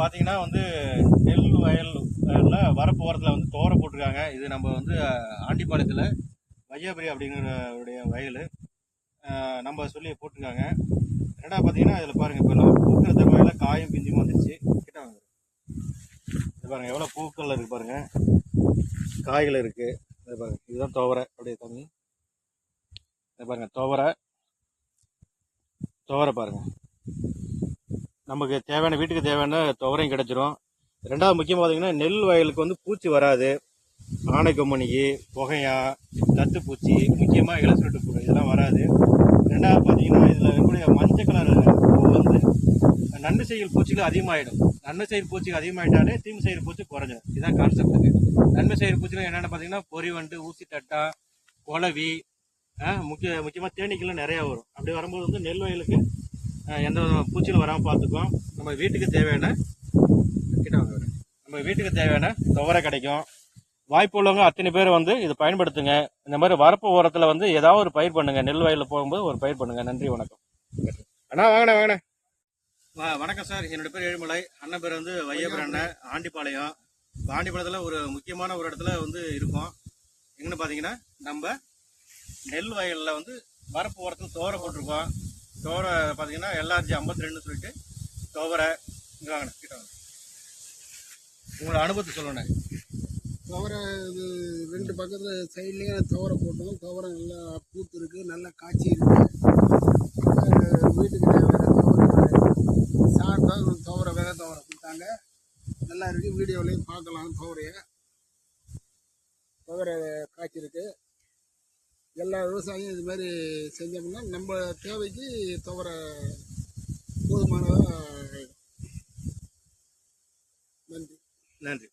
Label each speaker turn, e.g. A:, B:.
A: பார்த்தீங்கன்னா வந்து நெல் வயலில் வரப்பு ஓரத்தில் வந்து தோரை போட்டிருக்காங்க. இது நம்ம வந்து ஆண்டிப்பாளையத்தில் வையாபுரி அப்படிங்கிறவருடைய வயல். நம்ம சொல்லி போட்டிருக்காங்க. ரெண்டாவது பார்த்தீங்கன்னா இதில் பாருங்கள் இப்போ எல்லாம் பூக்கள் தருவாயில் காயும் பிஞ்சும் வந்துருச்சு. கிட்ட வாங்க. இது பாருங்கள் எவ்வளோ பூக்கள் இருக்குது பாருங்கள் காய்கள் இருக்குது இது பாருங்கள் இதுதான் துவரை அப்படியே தண்ணி. இது பாருங்கள் துவரை. துவரை பாருங்கள் நமக்கு தேவையான வீட்டுக்கு தேவையான துவரையும் கிடைச்சிரும். ரெண்டாவது முக்கியமாக பார்த்தீங்கன்னா நெல் வயலுக்கு வந்து பூச்சி வராது. ஆனைக்கொம்மணிக்கு புகையா தத்துப்பூச்சி முக்கியமாக இளசுருட்டு பூ இதெல்லாம் வராது. ரெண்டாவது பார்த்தீங்கன்னா இதில் இருக்கக்கூடிய மஞ்சள் கலர் பூ வந்து நன்மை செய்யும் பூச்சிகள் அதிகமாகிடும் நன்மை செய்யும் பூச்சிகள் அதிகமாகிட்டாலே தீமை செய்கிற பூச்சி குறைஞ்சிடும் இதுதான் கான்செப்ட்டுக்கு நன்மை செய்கிற பூச்சிகள் என்னென்ன பார்த்தீங்கன்னா பொறி வண்டு ஊசி தட்டா குலவி முக்கிய முக்கியமாக தேனீக்கெல்லாம் நிறையா வரும். அப்படி வரும்போது வந்து நெல் வயலுக்கு எந்த வித பூச்சிகளும் வராமல் பார்த்துக்கும் நம்ம வீட்டுக்கு தேவையான கிட்ட நம்ம வீட்டுக்கு தேவையான துவரை கிடைக்கும். வாய்ப்பு உள்ளவங்க அத்தனை பேர் வந்து இது பயன்படுத்துங்க. இந்த மாதிரி வரப்பு ஓரத்தில் வந்து ஏதாவது ஒரு பயிர் பண்ணுங்கள் நெல் வயலில் போகும்போது ஒரு பயிர் பண்ணுங்கள் நன்றி வணக்கம். அண்ணா வாங்கண்ணே வாங்கண்ணே. வணக்கம் சார். என்னோட பேர் ஏழுமலை. அண்ணன் பேர் வந்து வையபுர அண்ணன் ஆண்டிப்பாளையம். ஆண்டிப்பாளையத்தில் ஒரு முக்கியமான ஒரு இடத்துல வந்து இருக்கோம். எங்கன்னு பார்த்தீங்கன்னா நம்ம நெல் வயலில் வந்து வரப்பு ஓரத்தில் தோரை போட்டிருக்கோம். தோரை பார்த்தீங்கன்னா எல்ஆர்ஜி ஐம்பத்தி ரெண்டுன்னு சொல்லிட்டு துவரை இங்கே வாங்கண்ணே கிட்ட வாங்க உங்களோட அனுபவத்தை சொல்லணும்
B: துவரை இது ரெண்டு பக்கத்தில் சைட்லேயும் துவரை போட்டோம். துவரை நல்லா பூத்து இருக்குது நல்லா காய்ச்சி இருக்குது வீட்டுக்கு தேவையான துவரை சாப்பிட்டா துவரை விதை துவரை கொடுத்தாங்க. நல்லா இருக்குது வீடியோலையும் பார்க்கலாம் துவரைய. துவரை காய்ச்சிருக்கு எல்லா விவசாயியும் இது மாதிரி செஞ்சோம்னா நம்ம தேவைக்கு துவர போதுமானதாக நன்றி.
A: நன்றி.